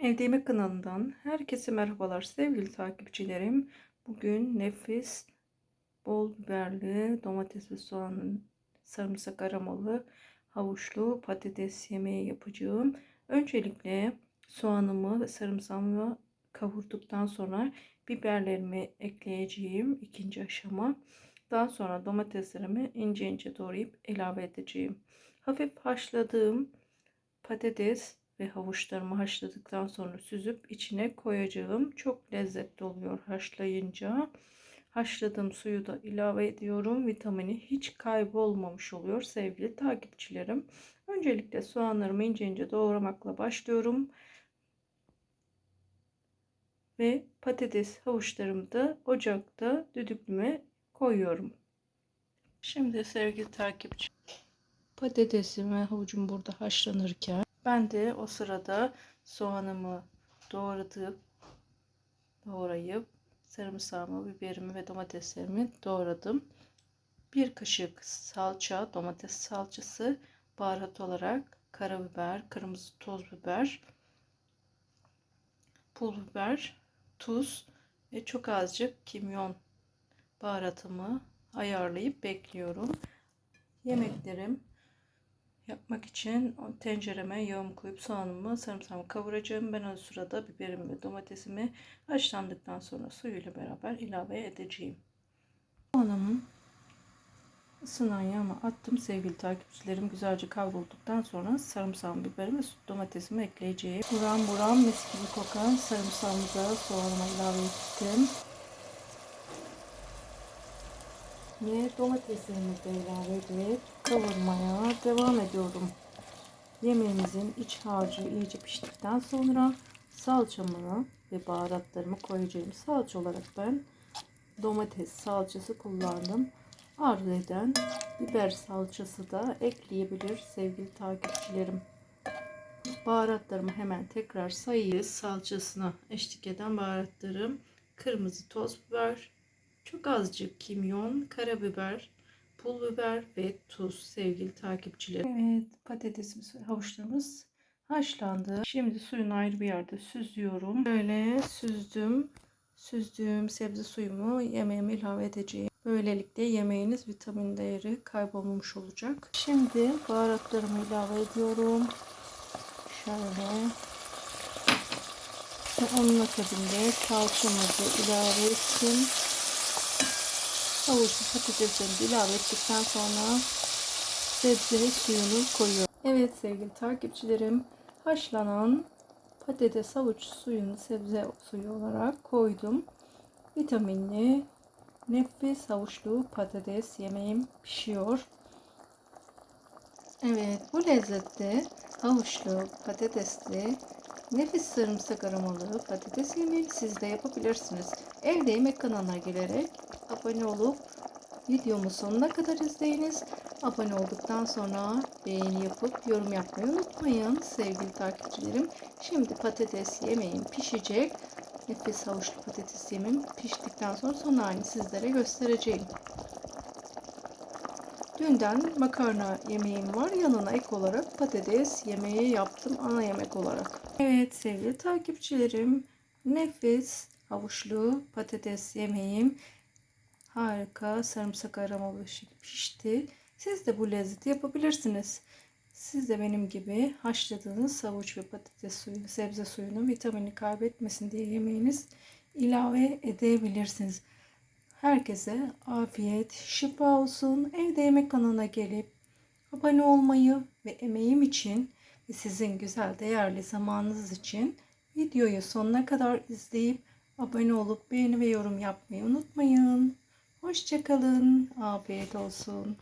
Evde Yemek kanalından herkese merhabalar sevgili takipçilerim. Bugün nefis bol biberli domates ve soğanın sarımsak aromalı havuçlu patates yemeği yapacağım. Öncelikle soğanımı ve sarımsağımı kavurduktan sonra biberlerimi ekleyeceğim ikinci aşama. Daha sonra domateslerimi ince ince doğrayıp ilave edeceğim. Hafif haşladığım patates ve havuçlarımı haşladıktan sonra süzüp içine koyacağım. Çok lezzetli oluyor haşlayınca. Haşladığım suyu da ilave ediyorum. Vitamini hiç kaybolmamış oluyor sevgili takipçilerim. Öncelikle soğanlarımı ince ince doğramakla başlıyorum. Ve patates havuçlarımı da ocakta düdüklüme koyuyorum. Şimdi sevgili takipçi patatesim ve havucum burada haşlanırken ben de o sırada soğanımı doğradıp doğrayıp sarımsağımı, biberimi ve domateslerimi doğradım. Bir kaşık salça, domates salçası, baharat olarak karabiber, kırmızı toz biber, pul biber, tuz ve çok azıcık kimyon baharatımı ayarlayıp bekliyorum. Yemeklerim yapmak için tencereme yağımı koyup soğanımı, sarımsağımı kavuracağım. Ben o sırada biberimi ve domatesimi haşlandıktan sonra suyuyla beraber ilave edeceğim. Soğanımı ısınan yağıma attım sevgili takipçilerim. Güzelce kavrulduktan sonra sarımsağımı, biberimi domatesimi ekleyeceğim. Buram buram mis gibi kokan sarımsağımı da soğanıma ilave ettim. Ve domateslerimi de ilave edip kavurmaya devam ediyorum. Yemeğimizin iç harcı iyice piştikten sonra salçamı ve baharatlarımı koyacağım. Salça olarak ben domates salçası kullandım. Arzu eden biber salçası da ekleyebilir sevgili takipçilerim. Baharatlarımı hemen tekrar sayayım. Salçasına eşlik eden baharatlarım kırmızı toz biber, çok azıcık kimyon, karabiber, pul biber ve tuz sevgili takipçilerim. Evet patatesimiz ve havuçlarımız haşlandı. Şimdi suyunu ayrı bir yerde süzüyorum. Böyle süzdüm. Süzdüğüm sebze suyumu yemeğime ilave edeceğim. Böylelikle yemeğiniz vitamin değeri kaybolmamış olacak. Şimdi baharatlarımı ilave ediyorum. Şöyle. Ve onun akabinde salçamızı ilave ettim havuçlu patatesleri ilave ettikten sonra sebze suyunu koyuyorum. Evet sevgili takipçilerim haşlanan patates havuç suyunu sebze suyu olarak koydum. Vitaminli nefis havuçlu patates yemeğim pişiyor. Evet bu lezzette havuçlu patatesli nefis sarımsak aromalı patates yemeği siz de yapabilirsiniz. Evde yemek kanalına gelerek abone olup videomu sonuna kadar izleyiniz. Abone olduktan sonra beğeni yapıp yorum yapmayı unutmayın sevgili takipçilerim. Şimdi patates yemeğim pişecek. Nefis havuçlu patates yemeğim piştikten sonra son halini sizlere göstereceğim. Dünden makarna yemeğim var. Yanına ek olarak patates yemeği yaptım ana yemek olarak. Evet sevgili takipçilerim. Nefis havuçlu patates yemeğim harika sarımsak aromalı pişti. Siz de bu lezzeti yapabilirsiniz. Siz de benim gibi haşladığınız havuç ve patates suyunu, sebze suyunu vitamini kaybetmesin diye yemeğiniz ilave edebilirsiniz. Herkese afiyet, şifa olsun. Evde yemek kanalına gelip abone olmayı ve emeğim için ve sizin güzel değerli zamanınız için videoyu sonuna kadar izleyip abone olup beğeni ve yorum yapmayı unutmayın. Hoşçakalın. Afiyet olsun.